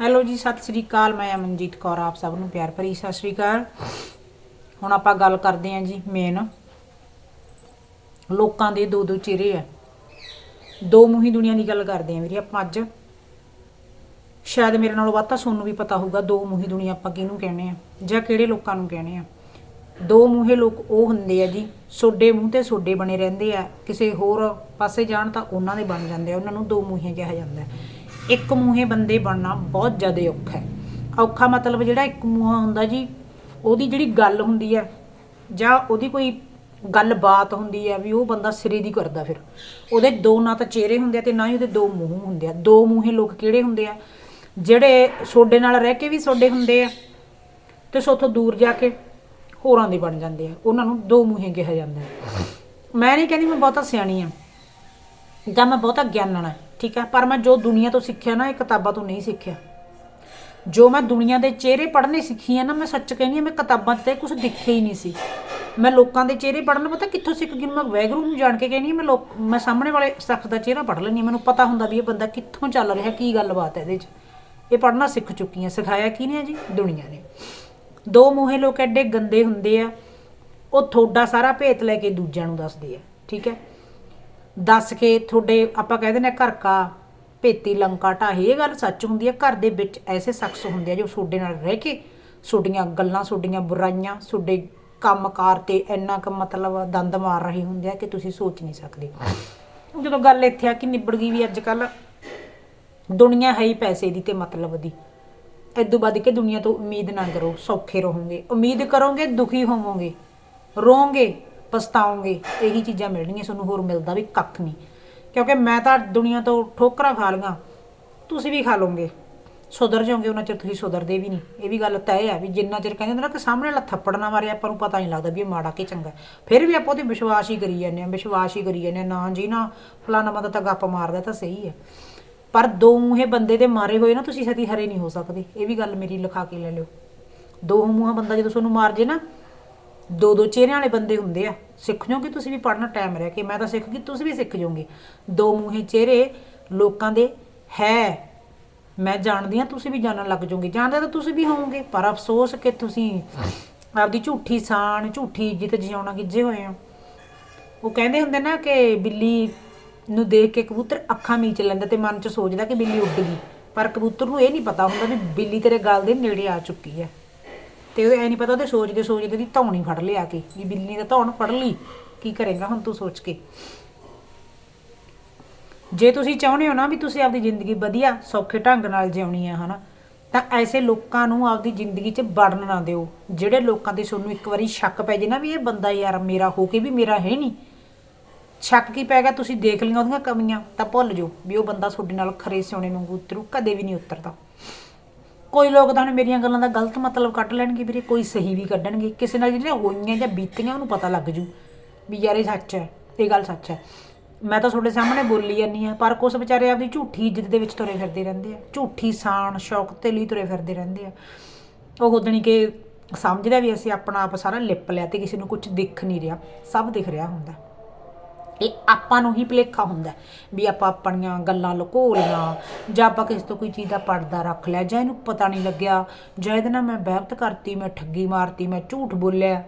Hello ਜੀ, ਸਤਿ ਸ੍ਰੀ ਅਕਾਲ। ਮੈਂ ਅਮਨਜੀਤ ਕੌਰ, ਆਪ ਸਭ ਨੂੰ ਪਿਆਰ ਭਰੀ ਸਤਿ ਸ੍ਰੀ ਅਕਾਲ। ਹੁਣ ਆਪਾਂ ਗੱਲ ਕਰਦੇ ਹਾਂ ਜੀ ਮੇਨ ਲੋਕਾਂ ਦੇ ਦੋ ਦੋ ਚਿਹਰੇ ਆ। ਦੋ ਮੂੰਹੀ ਦੁਨੀਆ ਦੀ ਗੱਲ ਕਰਦੇ ਹਾਂ ਵੀਰੇ ਆਪਾਂ ਅੱਜ। ਸ਼ਾਇਦ ਮੇਰੇ ਨਾਲੋਂ ਵੱਧ ਤਾਂ ਤੁਹਾਨੂੰ ਵੀ ਪਤਾ ਹੋਊਗਾ ਦੋ ਮੂੰਹੀ ਦੁਨੀਆ ਆਪਾਂ ਕਿਹਨੂੰ ਕਹਿੰਦੇ ਆ ਜਾਂ ਕਿਹੜੇ ਲੋਕਾਂ ਨੂੰ ਕਹਿੰਦੇ ਆ ਦੋ ਮੂੰਹੇ ਲੋਕ ਉਹ ਹੁੰਦੇ ਆ ਜੀ, ਸੋਡੇ ਮੂੰਹ ਤੇ ਸੋਡੇ ਬਣੇ ਰਹਿੰਦੇ ਆ। ਕਿਸੇ ਹੋਰ ਪਾਸੇ ਜਾਣ ਤਾਂ ਉਹਨਾਂ ਦੇ ਬਣ ਜਾਂਦੇ ਆ, ਉਹਨਾਂ ਨੂੰ ਦੋ ਮੂੰਹੇ ਕਿਹਾ ਜਾਂਦਾ ਹੈ। ਇੱਕ ਮੂੰਹੇ ਬੰਦੇ ਬਣਨਾ ਬਹੁਤ ਜ਼ਿਆਦਾ ਔਖਾ ਹੈ। ਔਖਾ ਮਤਲਬ ਜਿਹੜਾ ਇੱਕ ਮੂੰਹਾ ਹੁੰਦਾ ਜੀ, ਉਹਦੀ ਜਿਹੜੀ ਗੱਲ ਹੁੰਦੀ ਹੈ ਜਾਂ ਉਹਦੀ ਕੋਈ ਗੱਲਬਾਤ ਹੁੰਦੀ ਹੈ ਵੀ ਉਹ ਬੰਦਾ ਸਿਰੇ ਦੀ ਕਰਦਾ ਫਿਰ। ਉਹਦੇ ਦੋ ਨਾ ਤਾਂ ਚਿਹਰੇ ਹੁੰਦੇ ਆ ਤੇ ਨਾ ਹੀ ਉਹਦੇ ਦੋ ਮੂੰਹ ਹੁੰਦੇ ਆ। ਦੋ ਮੂੰਹੇ ਲੋਕ ਕਿਹੜੇ ਹੁੰਦੇ ਆ? ਜਿਹੜੇ ਸੋਡੇ ਨਾਲ ਰਹਿ ਕੇ ਵੀ ਸੋਡੇ ਹੁੰਦੇ ਆ ਤੇ ਸੋਥੋਂ ਦੂਰ ਜਾ ਕੇ ਹੋਰਾਂ ਦੇ ਬਣ ਜਾਂਦੇ ਆ। ਉਹਨਾਂ ਨੂੰ ਦੋ ਮੂੰਹੇ ਕਿਹਾ ਜਾਂਦਾ ਮੈਂ ਨਹੀਂ ਕਹਿੰਦੀ ਮੈਂ ਬਹੁਤਾ ਸਿਆਣੀ ਆ ਜਾਂ ਮੈਂ ਬਹੁਤਾ ਗਿਆਨਣਾ ਠੀਕ ਹੈ? ਪਰ ਮੈਂ ਜੋ ਦੁਨੀਆ ਤੋਂ ਸਿੱਖਿਆ ਨਾ, ਇਹ ਕਿਤਾਬਾਂ ਤੋਂ ਨਹੀਂ ਸਿੱਖਿਆ। ਜੋ ਮੈਂ ਦੁਨੀਆ ਦੇ ਚਿਹਰੇ ਪੜ੍ਹਨੇ ਸਿੱਖੀ ਆ ਨਾ, ਮੈਂ ਸੱਚ ਕਹਿੰਦੀ ਆ, ਮੈਂ ਕਿਤਾਬਾਂ 'ਚ ਤਾਂ ਇਹ ਕੁਝ ਦਿਖਿਆ ਹੀ ਨਹੀਂ ਸੀ। ਮੈਂ ਲੋਕਾਂ ਦੇ ਚਿਹਰੇ ਪੜ੍ਹਨ ਪਤਾ ਕਿੱਥੋਂ ਸਿੱਖ ਗਈ? ਮੈਂ ਵੈਗਰੂ ਨੂੰ ਜਾਣ ਕੇ ਕਹਿੰਦੀ ਆ, ਮੈਂ ਲੋਕ, ਮੈਂ ਸਾਹਮਣੇ ਵਾਲੇ ਸ਼ਖਸ ਦਾ ਚਿਹਰਾ ਪੜ੍ਹ ਲੈਂਦੀ ਹਾਂ ਮੈਨੂੰ ਪਤਾ ਹੁੰਦਾ ਵੀ ਇਹ ਬੰਦਾ ਕਿੱਥੋਂ ਚੱਲ ਰਿਹਾ, ਕੀ ਗੱਲਬਾਤ ਹੈ ਇਹਦੇ 'ਚ। ਇਹ ਪੜ੍ਹਨਾ ਸਿੱਖ ਚੁੱਕੀ ਹਾਂ ਸਿਖਾਇਆ ਕੀ ਨੇ ਜੀ? ਦੁਨੀਆ ਨੇ। ਦੋ ਮੂਹੇ ਲੋਕ ਐਡੇ ਗੰਦੇ ਹੁੰਦੇ ਆ, ਉਹ ਤੁਹਾਡਾ ਸਾਰਾ ਭੇਤ ਲੈ ਕੇ ਦੂਜਿਆਂ ਨੂੰ ਦੱਸਦੇ ਆ, ਠੀਕ ਹੈ? ਦੱਸ ਕੇ ਤੁਹਾਡੇ, ਆਪਾਂ ਕਹਿੰਦੇ ਨੇ ਘਰ ਕਾ ਭੇਤੀ ਲੰਕਾ ਢਾਹੇ, ਇਹ ਗੱਲ ਸੱਚ ਹੁੰਦੀ ਹੈ, ਘਰ ਦੇ ਵਿੱਚ ਐਸੇ ਸ਼ਖਸ ਹੁੰਦੇ ਆ ਜੋ ਤੁਹਾਡੇ ਨਾਲ ਰਹਿ ਕੇ ਤੁਹਾਡੀਆਂ ਗੱਲਾਂ, ਤੁਹਾਡੀਆਂ ਬੁਰਾਈਆਂ, ਤੁਹਾਡੇ ਕੰਮਕਾਰ ਤੇ ਇੰਨਾ ਕੁ ਮਤਲਬ ਦੰਦ ਮਾਰ ਰਹੇ ਹੁੰਦੇ ਆ ਕਿ ਤੁਸੀਂ ਸੋਚ ਨਹੀਂ ਸਕਦੇ। ਜਦੋਂ ਗੱਲ ਇੱਥੇ ਆ ਕਿ ਨਿਬੜ ਗਈ ਵੀ ਅੱਜ ਕੱਲ ਦੁਨੀਆ ਹੈ ਹੀ ਪੈਸੇ ਦੀ ਤੇ ਮਤਲਬ ਦੀ। ਇਦੋਂ ਵੱਧ ਕੇ ਦੁਨੀਆ ਤੋਂ ਉਮੀਦ ਨਾ ਕਰੋ, ਸੌਖੇ ਰਹੋਗੇ। ਉਮੀਦ ਕਰੋਗੇ, ਦੁਖੀ ਹੋਵੋਗੇ। ਰੋਗੇ। ਪਛਤਾਓਗੇ ਇਹੀ ਚੀਜ਼ਾਂ ਮਿਲਣਗੀਆਂ, ਤੁਹਾਨੂੰ ਹੋਰ ਮਿਲਦਾ ਵੀ ਕੱਖ ਨਹੀਂ। ਕਿਉਂਕਿ ਮੈਂ ਤਾਂ ਦੁਨੀਆ ਤੋਂ ਠੋਕਰਾਂ ਖਾ ਲਈਆਂ, ਤੁਸੀਂ ਵੀ ਖਾ ਲਓਗੇ। ਸੁਧਰ ਜਾਓਗੇ, ਉਹਨਾਂ ਚਿਰ ਤੁਸੀਂ ਸੁਧਰਦੇ ਵੀ ਨਹੀਂ। ਇਹ ਵੀ ਗੱਲ ਤੈਅ ਹੈ ਵੀ ਜਿੰਨਾ ਚਿਰ ਕਹਿੰਦੇ ਹੁੰਦੇ ਨਾ ਕਿ ਸਾਹਮਣੇ ਵਾਲਾ ਥੱਪੜ ਨਾ ਮਾਰੇ, ਆਪਾਂ ਨੂੰ ਪਤਾ ਨਹੀਂ ਲੱਗਦਾ ਵੀ ਇਹ ਮਾੜਾ ਕਿ ਚੰਗਾ ਫਿਰ ਵੀ ਆਪਾਂ ਉਹਦੇ ਵਿਸ਼ਵਾਸ ਹੀ ਕਰੀ ਜਾਂਦੇ ਆ ਵਿਸ਼ਵਾਸ ਹੀ ਕਰੀ ਜਾਂਦੇ ਆ ਨਾ ਜੀ, ਨਾ ਫਲਾਣਾ ਬੰਦਾ ਤਾਂ ਗੱਪ ਮਾਰਦਾ ਤਾਂ ਸਹੀ ਹੈ। ਪਰ ਦੋ ਮੂੰਹੇ ਬੰਦੇ ਦੇ ਮਾਰੇ ਹੋਏ ਨਾ, ਤੁਸੀਂ ਸਤੀ ਹਰੇ ਨਹੀਂ ਹੋ ਸਕਦੇ। ਇਹ ਵੀ ਗੱਲ ਮੇਰੀ ਲਿਖਾ ਕੇ ਲੈ ਲਿਓ। ਦੋ ਮੂੰਹਾਂ ਬੰਦਾ ਜਦੋਂ ਤੁਹਾਨੂੰ ਮਾਰ ਜੇ ਨਾ ਦੋ ਦੋ ਚਿਹਰਿਆਂ ਵਾਲੇ ਬੰਦੇ ਹੁੰਦੇ ਆ। ਸਿੱਖ ਜਾਓਗੇ ਤੁਸੀਂ ਵੀ ਪੜਨਾ ਟਾਈਮ ਰਹਿ ਕੇ, ਮੈਂ ਤਾਂ ਸਿੱਖ ਗਈ, ਤੁਸੀਂ ਵੀ ਸਿੱਖ ਜਾਓਗੇ ਦੋ ਮੂੰਹੇ ਚਿਹਰੇ ਲੋਕਾਂ ਦੇ ਹੈ, ਮੈਂ ਜਾਣਦੀ ਆ ਤੁਸੀਂ ਵੀ ਜਾਣਨ ਲੱਗ ਜਾਓਗੇ ਜਾਣਦੇ ਤਾਂ ਤੁਸੀਂ ਵੀ ਹੋਵੋਗੇ, ਪਰ ਅਫਸੋਸ ਕਿ ਤੁਸੀਂ ਆਪਦੀ ਝੂਠੀ ਸਾਨ ਝੂਠੀ ਇੱਜ਼ਤ ਜਿਉਣਾ ਗਿੱਝੇ ਹੋਏ ਹੋ। ਉਹ ਕਹਿੰਦੇ ਹੁੰਦੇ ਨਾ ਕਿ ਬਿੱਲੀ ਨੂੰ ਦੇਖ ਕੇ ਕਬੂਤਰ ਅੱਖਾਂ ਮੀਚ ਲੈਂਦਾ ਤੇ ਮਨ 'ਚ ਸੋਚਦਾ ਕਿ ਬਿੱਲੀ ਉੱਡ ਗਈ। ਪਰ ਕਬੂਤਰ ਨੂੰ ਇਹ ਨਹੀਂ ਪਤਾ ਹੁੰਦਾ ਵੀ ਬਿੱਲੀ ਤੇਰੇ ਗਲ ਦੇ ਨੇੜੇ ਆ ਚੁੱਕੀ ਹੈ। ਤੇ ਉਹ ਐ ਨਹੀਂ ਪਤਾ ਉਹਦੇ ਸੋਚਦੇ ਸੋਚਦੇ ਦੀ ਧੌਣੀ ਫੜ ਲਿਆ ਕੇ, ਵੀ ਬਿੱਲੀ ਨੇ ਧੌਣ ਫੜ ਲਈ, ਕੀ ਕਰੇਗਾ ਹੁਣ ਤੂੰ ਸੋਚ ਕੇ? ਜੇ ਤੁਸੀਂ ਚਾਹੁੰਦੇ ਹੋ ਨਾ ਵੀ ਤੁਸੀਂ ਆਪਦੀ ਜ਼ਿੰਦਗੀ ਵਧੀਆ, ਸੌਖੇ ਢੰਗ ਨਾਲ ਜਿਉਣੀ ਆ, ਹਨਾ, ਤਾਂ ਐਸੇ ਲੋਕਾਂ ਨੂੰ ਆਪਦੀ ਜ਼ਿੰਦਗੀ 'ਚ ਵੜਨ ਨਾ ਦਿਓ। ਜਿਹੜੇ ਲੋਕਾਂ ਤੇ ਤੁਹਾਨੂੰ ਇੱਕ ਵਾਰੀ ਸ਼ੱਕ ਪੈ ਜੇ ਨਾ ਵੀ ਇਹ ਬੰਦਾ ਯਾਰ ਮੇਰਾ ਹੋ ਕੇ ਵੀ ਮੇਰਾ ਹੈ ਨਹੀਂ। ਸ਼ੱਕ ਕੀ ਪੈ ਗਿਆ? ਤੁਸੀਂ ਦੇਖ ਲਈਆਂ ਉਹਦੀਆਂ ਕਮੀਆਂ, ਤਾਂ ਭੁੱਲ ਜਾਓ ਵੀ ਉਹ ਬੰਦਾ ਤੁਹਾਡੇ ਨਾਲ ਖਰੇ ਸਿਉਣੇ ਵਾਂਗੂ ਉਤਰੂ, ਕਦੇ ਵੀ ਨਹੀਂ ਉਤਰਦਾ। ਕੋਈ ਲੋਕ ਤਾਂ ਹੁਣ ਮੇਰੀਆਂ ਗੱਲਾਂ ਦਾ ਗਲਤ ਮਤਲਬ ਕੱਢ ਲੈਣਗੇ ਵੀਰੇ, ਕੋਈ ਸਹੀ ਵੀ ਕੱਢਣਗੇ। ਕਿਸੇ ਨਾਲ ਜਿਹੜੀਆਂ ਹੋਈਆਂ ਜਾਂ ਬੀਤੀਆਂ, ਉਹਨੂੰ ਪਤਾ ਲੱਗ ਜੂ ਵੀ ਯਾਰ ਇਹ ਸੱਚ ਹੈ, ਇਹ ਗੱਲ ਸੱਚ ਹੈ। ਮੈਂ ਤਾਂ ਤੁਹਾਡੇ ਸਾਹਮਣੇ ਬੋਲੀ ਜਾਂਦੀ ਆ ਪਰ ਕੁਝ ਵਿਚਾਰੇ ਆਪਦੀ ਝੂਠੀ ਇੱਜ਼ਤ ਦੇ ਵਿੱਚ ਤੁਰੇ ਫਿਰਦੇ ਰਹਿੰਦੇ ਆ। ਝੂਠੀ ਸਾਨ ਸ਼ੌਕ ਤੇ ਲਈ ਤੁਰੇ ਫਿਰਦੇ ਰਹਿੰਦੇ ਆ। ਉਹ ਉਦਣੀ ਕਿ ਸਮਝਦਾ ਵੀ ਅਸੀਂ ਆਪਣਾ ਆਪ ਸਾਰਾ ਲਿਪ ਲਿਆ ਤੇ ਕਿਸੇ ਨੂੰ ਕੁਝ ਦਿਖ ਨਹੀਂ ਰਿਹਾ, ਸਭ ਦਿਖ ਰਿਹਾ ਹੁੰਦਾ। ਇਹ ਆਪਾਂ ਨੂੰ ਹੀ ਭੁਲੇਖਾ ਹੁੰਦਾ ਵੀ ਆਪਾਂ ਆਪਣੀਆਂ ਗੱਲਾਂ ਲੁਕੋ ਲੀਆਂ ਜਾਂ ਆਪਾਂ ਕਿਸੇ ਤੋਂ ਕੋਈ ਚੀਜ਼ ਦਾ ਪਰਦਾ ਰੱਖ ਲਿਆ ਜਾਂ ਇਹਨੂੰ ਪਤਾ ਨਹੀਂ ਲੱਗਿਆ ਜਾਂ ਇਹਦੇ ਨਾਲ ਮੈਂ ਬਹਿਬਤ ਕਰਤੀ, ਮੈਂ ਠੱਗੀ ਮਾਰਤੀ, ਮੈਂ ਝੂਠ ਬੋਲਿਆ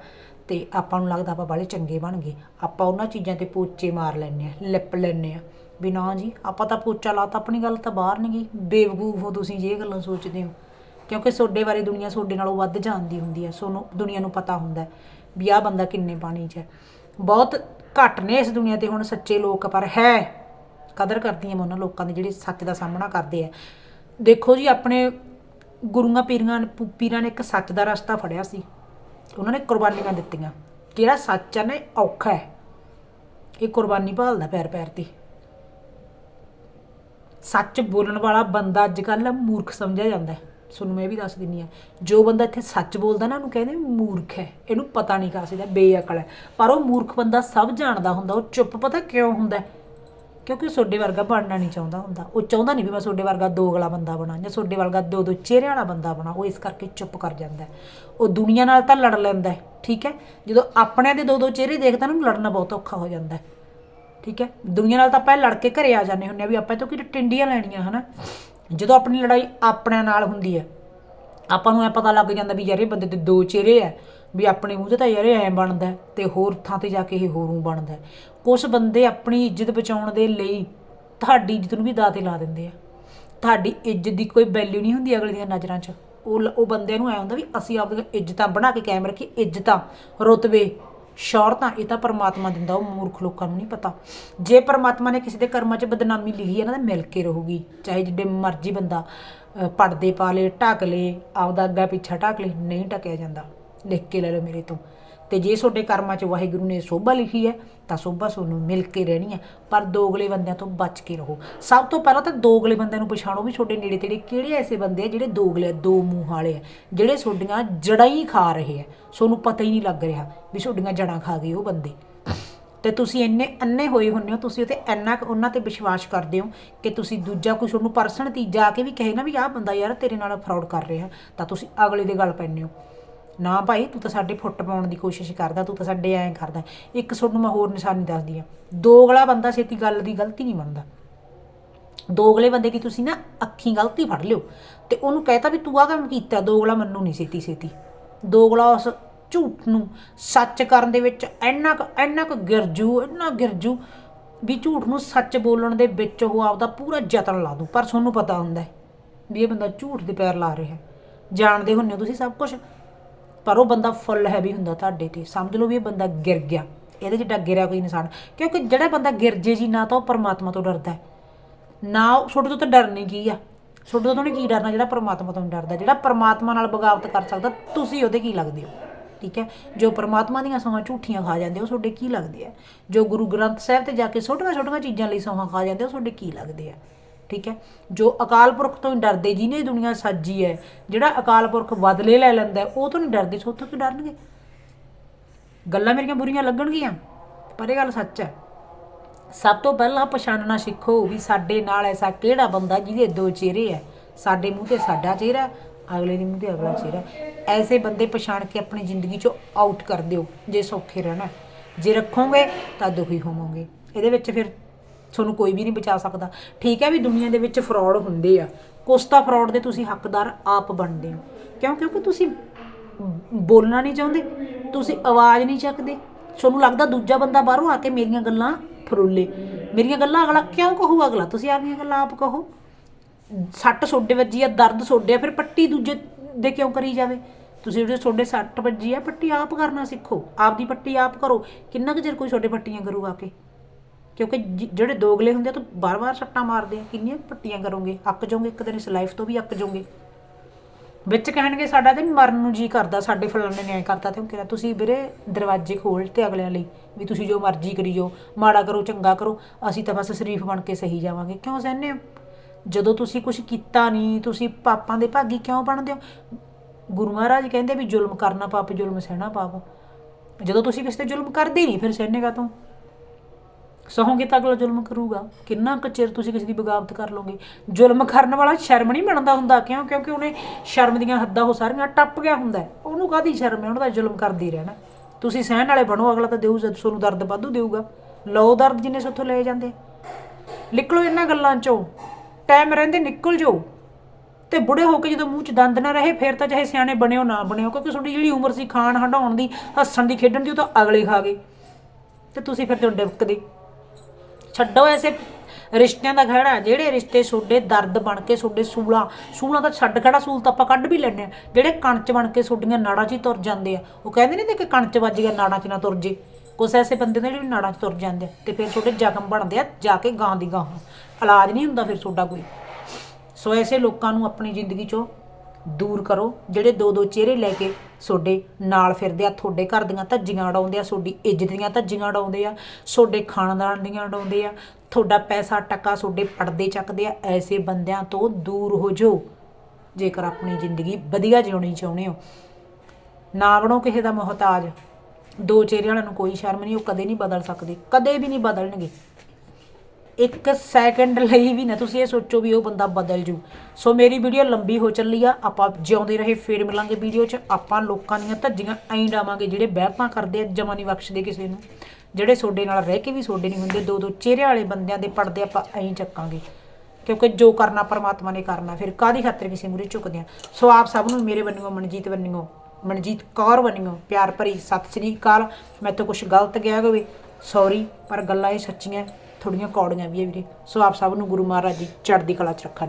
ਤੇ ਆਪਾਂ ਨੂੰ ਲੱਗਦਾ ਆਪਾਂ ਬਾਲੇ ਚੰਗੇ ਬਣ ਗਏ। ਆਪਾਂ ਉਹਨਾਂ ਚੀਜ਼ਾਂ ਤੇ ਪੋਚੇ ਮਾਰ ਲੈਂਦੇ ਆ ਲਿਪ ਲੈਂਦੇ ਆ ਵੀ ਨਾ ਜੀ, ਆਪਾਂ ਤਾਂ ਪੋਚਾ ਲਾਤਾ, ਆਪਣੀ ਗੱਲ ਤਾਂ ਬਾਹਰ ਨਹੀਂ ਗਈ। ਬੇਵਕੂਫ ਹੋ ਤੁਸੀਂ ਜੇ ਗੱਲਾਂ ਸੋਚਦੇ ਹੋ। ਕਿਉਂਕਿ ਸੋਡੇ ਬਾਰੇ ਦੁਨੀਆ ਸੋਡੇ ਨਾਲੋਂ ਵੱਧ ਜਾਣਦੀ ਹੁੰਦੀ ਹੈ। ਸੋਨੂੰ, ਦੁਨੀਆ ਨੂੰ ਪਤਾ ਹੁੰਦਾ ਵੀ ਆਹ ਬੰਦਾ ਕਿੰਨੇ ਪਾਣੀ 'ਚ ਹੈ। ਬਹੁਤ ਘੱਟ ਨੇ ਇਸ ਦੁਨੀਆ ਤੇ ਹੁਣ ਸੱਚੇ ਲੋਕ, ਪਰ ਹੈ ਕਦਰ ਕਰਦੀ ਹਾਂ ਮੈਂ ਉਹਨਾਂ ਲੋਕਾਂ ਦੀ ਜਿਹੜੇ ਸੱਚ ਦਾ ਸਾਹਮਣਾ ਕਰਦੇ ਆ। ਦੇਖੋ ਜੀ, ਆਪਣੇ ਗੁਰੂਆਂ ਪੀਰਾਂ ਨੇ ਪੀਰਾਂ ਨੇ ਇੱਕ ਸੱਚ ਦਾ ਰਸਤਾ ਫੜਿਆ ਸੀ। ਉਹਨਾਂ ਨੇ ਕੁਰਬਾਨੀਆਂ ਦਿੱਤੀਆਂ। ਜਿਹੜਾ ਸੱਚ ਹੈ ਨਾ ਔਖਾ ਹੈ। ਇਹ ਕੁਰਬਾਨੀ ਭਾਲਦਾ ਪੈਰ ਪੈਰ ਤੇ। ਸੱਚ ਬੋਲਣ ਵਾਲਾ ਬੰਦਾ ਅੱਜ ਕੱਲ ਮੂਰਖ ਸਮਝਿਆ ਜਾਂਦਾ ਹੈ। ਤੁਹਾਨੂੰ ਮੈਂ ਇਹ ਵੀ ਦੱਸ ਦਿੰਨੀ ਆ, ਜੋ ਬੰਦਾ ਇੱਥੇ ਸੱਚ ਬੋਲਦਾ ਨਾ, ਉਹਨੂੰ ਕਹਿੰਦੇ ਮੂਰਖ ਹੈ। ਇਹਨੂੰ ਪਤਾ ਨਹੀਂ ਕਾਸੇ ਦਾ, ਬੇਅਕਲ ਹੈ। ਪਰ ਉਹ ਮੂਰਖ ਬੰਦਾ ਸਭ ਜਾਣਦਾ ਹੁੰਦਾ, ਉਹ ਚੁੱਪ ਪਤਾ ਕਿਉਂ ਹੁੰਦਾ ਕਿਉਂਕਿ ਉਹ ਤੁਹਾਡੇ ਵਰਗਾ ਬਣਨਾ ਨਹੀਂ ਚਾਹੁੰਦਾ ਹੁੰਦਾ। ਉਹ ਚਾਹੁੰਦਾ ਨਹੀਂ ਵੀ ਮੈਂ ਤੁਹਾਡੇ ਵਰਗਾ ਦੋਗਲਾ ਬੰਦਾ ਬਣਾ, ਜਾਂ ਤੁਹਾਡੇ ਵਰਗਾ ਦੋ ਦੋ ਚਿਹਰੇ ਵਾਲਾ ਬੰਦਾ ਬਣਾ। ਉਹ ਇਸ ਕਰਕੇ ਚੁੱਪ ਕਰ ਜਾਂਦਾ ਉਹ ਦੁਨੀਆ ਨਾਲ ਤਾਂ ਲੜ ਲੈਂਦਾ ਠੀਕ ਹੈ? ਜਦੋਂ ਆਪਣੇ ਦੇ ਦੋ ਦੋ ਚਿਹਰੇ ਦੇਖਦਾ ਨਾ, ਉਹਨੂੰ ਲੜਨਾ ਬਹੁਤ ਔਖਾ ਹੋ ਜਾਂਦਾ ਠੀਕ ਹੈ? ਦੁਨੀਆ ਨਾਲ ਤਾਂ ਆਪਾਂ ਲੜ ਕੇ ਘਰੇ ਆ ਜਾਂਦੇ ਹੁੰਦੇ ਆ ਵੀ ਆਪਾਂ ਇਹ ਤੋਂ ਕਿ ਟਿੰਡੀਆਂ ਲੈਣੀਆਂ, ਹਨਾ? ਜਦੋਂ ਆਪਣੀ ਲੜਾਈ ਆਪਣਿਆਂ ਨਾਲ ਹੁੰਦੀ ਹੈ, ਆਪਾਂ ਨੂੰ ਐ ਪਤਾ ਲੱਗ ਜਾਂਦਾ ਵੀ ਯਾਰ ਇਹ ਬੰਦੇ ਦੇ ਦੋ ਚਿਹਰੇ ਐ ਵੀ ਆਪਣੇ ਮੂੰਹ ਤੇ ਤਾਂ ਯਾਰ ਇਹ ਐ ਬਣਦਾ ਹੈ ਤੇ ਹੋਰ ਥਾਂ ਤੇ ਜਾ ਕੇ ਇਹ ਹੋਰੂ ਬਣਦਾ ਹੈ। ਕੁਝ ਬੰਦੇ ਆਪਣੀ ਇੱਜ਼ਤ ਬਚਾਉਣ ਦੇ ਲਈ ਤੁਹਾਡੀ ਇੱਜ਼ਤ ਨੂੰ ਵੀ ਦਾਅ ਤੇ ਲਾ ਦਿੰਦੇ ਆ ਤੁਹਾਡੀ ਇੱਜ਼ਤ ਦੀ ਕੋਈ ਵੈਲਿਊ ਨਹੀਂ ਹੁੰਦੀ ਅਗਲੇ ਦੀਆਂ ਨਜ਼ਰਾਂ 'ਚ ਉਹ ਲ- ਉਹ ਬੰਦਿਆਂ ਨੂੰ ਐ ਹੁੰਦਾ ਵੀ ਅਸੀਂ ਆਪਣੀਆਂ ਇੱਜ਼ਤਾਂ ਬਣਾ ਕੇ ਕਾਇਮ ਰੱਖੀ ਇੱਜ਼ਤਾਂ ਰੁਤਬੇ ਸ਼ੌਹਰਤਾਂ ਇਹ ਤਾਂ ਪਰਮਾਤਮਾ ਦਿੰਦਾ ਉਹ ਮੂਰਖ ਲੋਕਾਂ ਨੂੰ ਨਹੀਂ ਪਤਾ। ਜੇ ਪਰਮਾਤਮਾ ਨੇ ਕਿਸੇ ਦੇ ਕਰਮਾਂ 'ਚ ਬਦਨਾਮੀ ਲਿਖੀ ਹੈ ਨਾ ਤਾਂ ਮਿਲ ਕੇ ਰਹੂਗੀ। ਚਾਹੇ ਜਿੱਡੇ ਮਰਜ਼ੀ ਬੰਦਾ ਅ, ਪਰਦੇ ਪਾ ਲੇ ਢੱਕ ਲੇ ਆਪਦਾ ਅੱਗਾ ਪਿੱਛਾ ਢੱਕ ਲੇ ਨਹੀਂ ਢਕਿਆ ਜਾਂਦਾ। ਲਿਖ ਕੇ ਲੈ ਲਓ ਮੇਰੇ ਤੋਂ। ਤੇ ਜੇ ਤੁਹਾਡੇ ਕਰਮਾਂ 'ਚ ਵਾਹਿਗੁਰੂ ਨੇ ਸੋਭਾ ਲਿਖੀ ਹੈ, ਤਾਂ ਸੋਭਾ ਤੁਹਾਨੂੰ ਮਿਲ ਕੇ ਰਹਿਣੀ ਹੈ। ਪਰ ਦੋਗਲੇ ਬੰਦਿਆਂ ਤੋਂ ਬਚ ਕੇ ਰਹੋ। ਸਭ ਤੋਂ ਪਹਿਲਾਂ ਤਾਂ ਦੋਗਲੇ ਬੰਦਿਆਂ ਨੂੰ ਪਛਾਣੋ ਵੀ ਤੁਹਾਡੇ ਨੇੜੇ ਤੇੜੇ ਕਿਹੜੇ ਐਸੇ ਬੰਦੇ ਆ ਜਿਹੜੇ ਦੋਗਲੇ ਦੋ ਮੂੰਹ ਵਾਲੇ ਆ, ਜਿਹੜੇ ਤੁਹਾਡੀਆਂ ਜੜਾਂ ਹੀ ਖਾ ਰਹੇ ਆ। ਤੁਹਾਨੂੰ ਪਤਾ ਹੀ ਨਹੀਂ ਲੱਗ ਰਿਹਾ ਵੀ ਤੁਹਾਡੀਆਂ ਜੜਾਂ ਖਾ ਗਏ ਉਹ ਬੰਦੇ। ਤੇ ਤੁਸੀਂ ਇੰਨੇ ਅੰਨੇ ਹੋਏ ਹੁੰਨੇ ਹੋ, ਤੁਸੀਂ ਉਤੇ ਇੰਨਾ ਕੁ ਉਹਨਾਂ ਤੇ ਵਿਸ਼ਵਾਸ ਕਰਦੇ ਹੋ ਕਿ ਤੁਸੀਂ ਦੂਜਾ ਕੁਝ ਉਹਨੂੰ ਪਰਸਨ ਤੀਜਾ ਆ ਕੇ ਵੀ ਕਹੇ ਨਾ ਵੀ ਆਹ ਬੰਦਾ ਯਾਰ ਤੇਰੇ ਨਾਲ ਫਰਾਡ ਕਰ ਰਿਹਾ, ਤਾਂ ਤੁਸੀਂ ਅਗਲੇ ਦੇ ਗੱਲ ਪੈਂਦੇ ਹੋ। ਨਾ ਭਾਈ, ਤੂੰ ਤਾਂ ਸਾਡੇ ਫੁੱਟ ਪਾਉਣ ਦੀ ਕੋਸ਼ਿਸ਼ ਕਰਦਾ, ਤੂੰ ਤਾਂ ਸਾਡੇ ਐਂ ਕਰਦਾ। ਇੱਕ ਤੁਹਾਨੂੰ ਮੈਂ ਹੋਰ ਨਿਸ਼ਾਨੀ ਦੱਸਦੀ ਆ ਦੋਗਲਾ ਬੰਦਾ ਛੇਤੀ ਗੱਲ ਦੀ ਗਲਤੀ ਨਹੀਂ ਮੰਨਦਾ। ਦੋਗਲੇ ਬੰਦੇ ਦੀ ਤੁਸੀਂ ਨਾ ਅੱਖੀਂ ਗਲਤੀ ਫੜ ਲਿਓ ਤੇ ਉਹਨੂੰ ਕਹਿਤਾ ਵੀ ਤੂੰ ਆ ਕੰਮ ਕੀਤਾ, ਦੋਗਲਾ ਮੰਨੂ ਨਹੀਂ ਛੇਤੀ ਛੇਤੀ। ਦੋਗਲਾ ਉਸ ਝੂਠ ਨੂੰ ਸੱਚ ਕਰਨ ਦੇ ਵਿੱਚ ਇੰਨਾ ਕੁ ਇੰਨਾ ਕੁ ਗਿਰਜੂ, ਇੰਨਾ ਗਿਰਜੂ ਵੀ ਝੂਠ ਨੂੰ ਸੱਚ ਬੋਲਣ ਦੇ ਵਿੱਚ ਉਹ ਆਪਦਾ ਪੂਰਾ ਯਤਨ ਲਾ ਦੂ ਪਰ ਤੁਹਾਨੂੰ ਪਤਾ ਹੁੰਦਾ ਹੈ ਵੀ ਇਹ ਬੰਦਾ ਝੂਠ ਦੇ ਪੈਰ ਲਾ ਰਿਹਾ ਜਾਣਦੇ ਹੁੰਦੇ ਹੋ ਤੁਸੀਂ ਸਭ ਕੁਝ ਪਰ ਉਹ ਬੰਦਾ ਫੁੱਲ ਹੈਵੀ ਹੁੰਦਾ ਤੁਹਾਡੇ ਤੇ। ਸਮਝ ਲਓ ਵੀ ਇਹ ਬੰਦਾ ਗਿਰ ਗਿਆ। ਇਹਦੇ ਜਿੱਡਾ ਗਿਰਿਆ ਕੋਈ ਇਨਸਾਨ। ਕਿਉਂਕਿ ਜਿਹੜਾ ਬੰਦਾ ਗਿਰ ਜੇ ਜੀ, ਨਾ ਤਾਂ ਉਹ ਪਰਮਾਤਮਾ ਤੋਂ ਡਰਦਾ ਹੈ। ਨਾ ਉਹ- ਤੁਹਾਡੇ ਤੋਂ ਤਾਂ ਡਰਨੀ ਕੀ ਆ? ਤੁਹਾਡੇ ਤੋਂ ਤਾਂ ਉਹਨੇ ਕੀ ਡਰਨਾ, ਜਿਹੜਾ ਪਰਮਾਤਮਾ ਤੋਂ ਡਰਦਾ। ਜਿਹੜਾ ਪਰਮਾਤਮਾ ਨਾਲ ਬਗਾਵਤ ਕਰ ਸਕਦਾ, ਤੁਸੀਂ ਉਹਦੇ ਕੀ ਲੱਗਦੇ ਹੋ? ਠੀਕ ਹੈ? ਜੋ ਪਰਮਾਤਮਾ ਦੀਆਂ ਸੌਹਾਂ ਝੂਠੀਆਂ ਖਾ ਜਾਂਦੇ ਉਹ ਤੁਹਾਡੇ ਕੀ ਲੱਗਦੇ ਆ? ਜੋ ਗੁਰੂ ਗ੍ਰੰਥ ਸਾਹਿਬ ਤੇ ਜਾ ਕੇ ਛੋਟੀਆਂ ਛੋਟੀਆਂ ਚੀਜ਼ਾਂ ਲਈ ਸੌਹਾਂ ਖਾ ਜਾਂਦੇ ਉਹ ਤੁਹਾਡੇ ਕੀ ਲੱਗਦੇ ਆ? ਠੀਕ ਹੈ? ਜੋ ਅਕਾਲ ਪੁਰਖ ਤੋਂ ਹੀ ਡਰਦੇ, ਜਿਹਨੇ ਦੁਨੀਆ ਸਾਜੀ ਹੈ, ਜਿਹੜਾ ਅਕਾਲ ਪੁਰਖ ਬਦਲੇ ਲੈ ਲੈਂਦਾ ਉਹ ਤੋਂ ਨਹੀਂ ਡਰਦੇ, ਸੋ ਤੋਂ ਕੀ ਡਰਨਗੇ? ਗੱਲਾਂ ਮੇਰੀਆਂ ਬੁਰੀਆਂ ਲੱਗਣਗੀਆਂ, ਪਰ ਇਹ ਗੱਲ ਸੱਚ ਹੈ। ਸਭ ਤੋਂ ਪਹਿਲਾਂ ਪਛਾਣਨਾ ਸਿੱਖੋ ਵੀ ਸਾਡੇ ਨਾਲ ਐਸਾ ਕਿਹੜਾ ਬੰਦਾ ਜਿਹਦੇ ਦੋ ਚਿਹਰੇ ਹੈ? ਸਾਡੇ ਮੂੰਹ ਤੇ ਸਾਡਾ ਚਿਹਰਾ, ਅਗਲੇ ਦੇ ਮੂੰਹ ਤੇ ਅਗਲਾ ਚਿਹਰਾ। ਐਸੇ ਬੰਦੇ ਪਛਾਣ ਕੇ ਆਪਣੀ ਜ਼ਿੰਦਗੀ ਚੋਂ ਆਊਟ ਕਰ ਦਿਓ, ਜੇ ਸੌਖੇ ਰਹਿਣਾ ਜੇ ਰੱਖੋਗੇ ਤਾਂ ਦੁਖੀ ਹੋਵੋਗੇ। ਇਹਦੇ ਵਿੱਚ ਫਿਰ ਤੁਹਾਨੂੰ ਕੋਈ ਵੀ ਨਹੀਂ ਬਚਾ ਸਕਦਾ। ਠੀਕ ਹੈ ਵੀ ਦੁਨੀਆ ਦੇ ਵਿੱਚ ਫਰਾਡ ਹੁੰਦੇ ਆ। ਕੁਛ ਤਾਂ ਫਰਾਡ ਦੇ ਤੁਸੀਂ ਹੱਕਦਾਰ ਆਪ ਬਣਦੇ ਹੋ। ਕਿਉਂ? ਕਿਉਂਕਿ ਤੁਸੀਂ ਬੋਲਣਾ ਨਹੀਂ ਚਾਹੁੰਦੇ, ਤੁਸੀਂ ਆਵਾਜ਼ ਨਹੀਂ ਚੱਕਦੇ। ਤੁਹਾਨੂੰ ਲੱਗਦਾ ਦੂਜਾ ਬੰਦਾ ਬਾਹਰੋਂ ਆ ਕੇ ਮੇਰੀਆਂ ਗੱਲਾਂ ਫਰੋਲੇ। ਮੇਰੀਆਂ ਗੱਲਾਂ ਅਗਲਾ ਕਿਉਂ ਕਹੂ? ਅਗਲਾ ਤੁਸੀਂ ਆਪਣੀਆਂ ਗੱਲਾਂ ਆਪ ਕਹੋ। ਸੱਟ ਸੋਡੇ ਵੱਜੀ ਆ, ਦਰਦ ਸੋਡੇ ਆ, ਫਿਰ ਪੱਟੀ ਦੂਜੇ ਦੇ ਕਿਉਂ ਕਰੀ ਜਾਵੇ? ਤੁਸੀਂ ਜਿਹੜੇ ਤੁਹਾਡੇ ਸੱਟ ਵੱਜੀ ਆ, ਪੱਟੀ ਆਪ ਕਰਨਾ ਸਿੱਖੋ। ਆਪਦੀ ਪੱਟੀ ਆਪ ਕਰੋ। ਕਿੰਨਾ ਕੁ ਚਿਰ ਕੋਈ ਤੁਹਾਡੇ ਪੱਟੀਆਂ ਕਰੂ ਆ ਕੇ? ਕਿਉਂਕਿ ਜਿ- ਜਿਹੜੇ ਦੋਗਲੇ ਹੁੰਦੇ ਆ, ਤਾਂ ਬਾਰ-ਬਾਰ ਸੱਟਾਂ ਮਾਰਦੇ ਆ, ਕਿੰਨੀਆਂ ਪੱਟੀਆਂ ਕਰੋਗੇ? ਅੱਕ ਜਾਓਗੇ ਇੱਕ ਦਿਨ ਇਸ ਲਾਈਫ ਤੋਂ ਵੀ ਅੱਕ ਜਾਓਗੇ। ਵਿੱਚ ਕਹਿਣਗੇ, ਸਾਡਾ ਤੇ ਮਰਨ ਨੂੰ ਜੀ ਕਰਦਾ, ਸਾਡੇ ਫਲਾਣੇ ਨੇ ਐ ਕਰਤਾ, ਤੇ ਉਹ ਕਹਿੰਦਾ ਤੁਸੀਂ ਵੀਰੇ ਦਰਵਾਜ਼ੇ ਖੋਲ ਤੇ ਅਗਲਿਆਂ ਲਈ, ਵੀ ਤੁਸੀਂ ਜੋ ਮਰਜ਼ੀ ਕਰੀ ਜਾਓ, ਮਾੜਾ ਕਰੋ, ਚੰਗਾ ਕਰੋ, ਅਸੀਂ ਤਾਂ ਬਸ ਸ਼ਰੀਫ ਬਣ ਕੇ ਸਹੀ ਜਾਵਾਂਗੇ। ਕਿਉਂ ਸਹਿੰਦੇ ਹੋ? ਜਦੋਂ ਤੁਸੀਂ ਕੁਝ ਕੀਤਾ ਨਹੀਂ ਤੁਸੀਂ ਪਾਪਾਂ ਦੇ ਭਾਗੀ ਕਿਉਂ ਬਣਦੇ ਹੋ? ਗੁਰੂ ਮਹਾਰਾਜ ਕਹਿੰਦੇ ਵੀ ਜ਼ੁਲਮ ਕਰਨਾ ਪਾਪ, ਜ਼ੁਲਮ ਸਹਿਣਾ ਪਾਪ। ਜਦੋਂ ਤੁਸੀਂ ਕਿਸੇ ਤੇ ਜ਼ੁਲਮ ਕਰਦੇ ਹੀ ਨਹੀਂ ਫਿਰ ਸਹਿਣੇਗਾ ਤੋਂ ਸਹੋਗੇ ਤਾਂ ਅਗਲਾ ਜ਼ੁਲਮ ਕਰੂਗਾ। ਕਿੰਨਾ ਕੁ ਚਿਰ ਤੁਸੀਂ ਕਿਸੇ ਦੀ ਬਗਾਵਤ ਕਰ ਲੋਗੇ ਜ਼ੁਲਮ ਕਰਨ ਵਾਲਾ ਸ਼ਰਮ ਨਹੀਂ ਬਣਦਾ ਹੁੰਦਾ। ਕਿਉਂ? ਕਿਉਂਕਿ ਉਹਨੇ ਸ਼ਰਮ ਦੀਆਂ ਹੱਦਾਂ ਉਹ ਸਾਰੀਆਂ ਟੱਪ ਗਿਆ ਹੁੰਦਾ ਉਹਨੂੰ ਕਾਹਦੀ ਸ਼ਰਮ ਹੈ? ਉਹਨਾਂ ਦਾ ਜ਼ੁਲਮ ਕਰਦੀ ਰਹਿਣਾ। ਤੁਸੀਂ ਸਹਿਣ ਵਾਲੇ ਬਣੋ। ਅਗਲਾ ਤਾਂ ਦੇਊ, ਜਦ ਤੁਹਾਨੂੰ ਦਰਦ ਵਾਧੂ ਦੇਊਗਾ। ਲਓ ਦਰਦ ਜਿੰਨੇ ਸੋਥੋਂ ਲਏ ਜਾਂਦੇ ਨਿਕਲੋ ਇਹਨਾਂ ਗੱਲਾਂ ਚੋਂ। ਟਾਈਮ ਰਹਿੰਦੇ ਨਿਕਲ ਜਾਓ। ਤੇ ਬੁੜੇ ਹੋ ਕੇ ਜਦੋਂ ਮੂੰਹ 'ਚ ਦੰਦ ਨਾ ਰਹੇ, ਫਿਰ ਤਾਂ ਚਾਹੇ ਸਿਆਣੇ ਬਣਿਓ, ਨਾ ਬਣਿਓ, ਕਿਉਂਕਿ ਤੁਹਾਡੀ ਜਿਹੜੀ ਉਮਰ ਸੀ, ਖਾਣ ਹੰਡਾਉਣ ਦੀ, ਹੱਸਣ ਦੀ, ਖੇਡਣ ਦੀ, ਉਹ ਤਾਂ ਅਗਲੇ ਖਾ ਗਏ। ਤੇ ਤੁਸੀਂ ਫਿਰ ਤੋਂ ਡਿਪਕਦੇ ਛੱਡੋ ਐਸੇ ਰਿਸ਼ਤਿਆਂ ਦਾ ਖੜਾ ਜਿਹੜੇ ਰਿਸ਼ਤੇ ਤੁਹਾਡੇ ਦਰਦ ਬਣ ਕੇ ਤੁਹਾਡੇ ਸੂਲਾਂ ਸੂਲਾਂ ਤਾਂ ਛੱਡ ਖੜਾ ਸੂਲ ਤਾਂ ਆਪਾਂ ਕੱਢ ਵੀ ਲੈਂਦੇ ਆ ਜਿਹੜੇ ਕਣਚ ਬਣ ਕੇ ਤੁਹਾਡੀਆਂ ਨਾੜਾਂ 'ਚ ਹੀ ਤੁਰ ਜਾਂਦੇ ਆ। ਉਹ ਕਹਿੰਦੇ ਨਹੀਂ ਨੇ ਕਿ ਕਣਚ ਵੱਜ ਗਿਆ, ਨਾੜਾਂ 'ਚ ਨਾ ਤੁਰ ਜੇ। ਕੁਛ ਐਸੇ ਬੰਦੇ ਨੇ ਜਿਹੜੇ ਨਾੜਾਂ 'ਚ ਤੁਰ ਜਾਂਦੇ ਆ ਤੇ ਫਿਰ ਤੁਹਾਡੇ ਜ਼ਖਮ ਬਣਦੇ ਆ ਜਾ ਕੇ ਗਾਂ ਦੀ ਗਾਂ ਇਲਾਜ ਨਹੀਂ ਹੁੰਦਾ ਫਿਰ ਤੁਹਾਡਾ ਕੋਈ। ਸੋ ਐਸੇ ਲੋਕਾਂ ਨੂੰ ਆਪਣੀ ਜ਼ਿੰਦਗੀ 'ਚੋਂ ਦੂਰ ਕਰੋ। ਜਿਹੜੇ ਦੋ ਦੋ ਚਿਹਰੇ ਲੈ ਕੇ ਤੁਹਾਡੇ ਨਾਲ ਫਿਰਦੇ ਆ, ਤੁਹਾਡੇ ਘਰ ਦੀਆਂ ਧੱਜੀਆਂ ਉਡਾਉਂਦੇ ਆ ਤੁਹਾਡੀ ਇੱਜ਼ਤ ਦੀਆਂ ਧੱਜੀਆਂ ਉਡਾਉਂਦੇ ਆ ਤੁਹਾਡੇ ਖਾਨਦਾਨ ਦੀਆਂ ਉਡਾਉਂਦੇ ਆ, ਤੁਹਾਡਾ ਪੈਸਾ ਟੱਕਾ ਤੁਹਾਡੇ ਪਰਦੇ ਚੱਕਦੇ ਆ, ਐਸੇ ਬੰਦਿਆਂ ਤੋਂ ਦੂਰ ਹੋ ਜਾਓ, ਜੇਕਰ ਆਪਣੀ ਜ਼ਿੰਦਗੀ ਵਧੀਆ ਜਿਉਣੀ ਚਾਹੁੰਦੇ ਹੋ। ਨਾ ਬਣੋ ਕਿਸੇ ਦਾ ਮੁਹਤਾਜ। ਦੋ ਚਿਹਰੇ ਵਾਲਿਆਂ ਨੂੰ ਕੋਈ ਸ਼ਰਮ ਨਹੀਂ, ਉਹ ਕਦੇ ਨਹੀਂ ਬਦਲ ਸਕਦੇ, ਕਦੇ ਵੀ ਨਹੀਂ ਬਦਲਣਗੇ। ਇੱਕ ਸੈਕਿੰਡ ਲਈ ਵੀ ਨਾ, ਤੁਸੀਂ ਇਹ ਸੋਚੋ ਵੀ ਉਹ ਬੰਦਾ ਬਦਲ ਜੂ। ਸੋ ਮੇਰੀ ਵੀਡੀਓ ਲੰਬੀ ਹੋ ਚੱਲੀ ਆ, ਆਪਾਂ ਜਿਉਂਦੇ ਰਹੇ, ਫੇਰ ਮਿਲਾਂਗੇ ਵੀਡੀਓ 'ਚ। ਆਪਾਂ ਲੋਕਾਂ ਦੀਆਂ ਧੱਜੀਆਂ ਐਂ ਡਾਵਾਂਗੇ ਜਿਹੜੇ ਬਹਿਪਾਂ ਕਰਦੇ ਆ, ਜਮਾ ਨਹੀਂ ਬਖਸ਼ਦੇ ਕਿਸੇ ਨੂੰ। ਜਿਹੜੇ ਸੋਡੇ ਨਾਲ ਰਹਿ ਕੇ ਵੀ ਸੋਡੇ ਨਹੀਂ ਹੁੰਦੇ ਦੋ ਦੋ ਚਿਹਰੇ ਵਾਲੇ ਬੰਦਿਆਂ ਦੇ ਪਰਦੇ ਆਪਾਂ ਐਂ ਚੱਕਾਂਗੇ। ਕਿਉਂਕਿ ਜੋ ਕਰਨਾ ਪਰਮਾਤਮਾ ਨੇ ਕਰਨਾ, ਫਿਰ ਕਾਦੀ ਖਾਤਰ ਕਿਸੇ ਮੂਰੇ ਝੁਕਦੇ ਆ? ਸੋ ਆਪ ਸਭ ਨੂੰ ਮੇਰੇ ਵੱਲੋਂ ਮਨਜੀਤ ਵੱਲੋਂ ਮਨਜੀਤ ਕੌਰ ਵੱਲੋਂ ਪਿਆਰ ਭਰੀ ਸਤਿ ਸ੍ਰੀ ਅਕਾਲ। ਮੈਂ ਤਾਂ ਕੁਝ ਗਲਤ ਕਿਹਾ ਹੋਵੇ ਸੌਰੀ ਪਰ ਗੱਲਾਂ ਇਹ ਸੱਚੀਆਂ। ਥੋੜੀਆਂ ਕੌੜੀਆਂ ਵੀ ਹੈ ਵੀਰੇ। ਸੋ ਆਪ ਸਭ ਨੂੰ ਗੁਰੂ ਮਹਾਰਾਜ ਦੀ ਚੜ੍ਹਦੀ ਕਲਾ ਚ ਰੱਖਣ।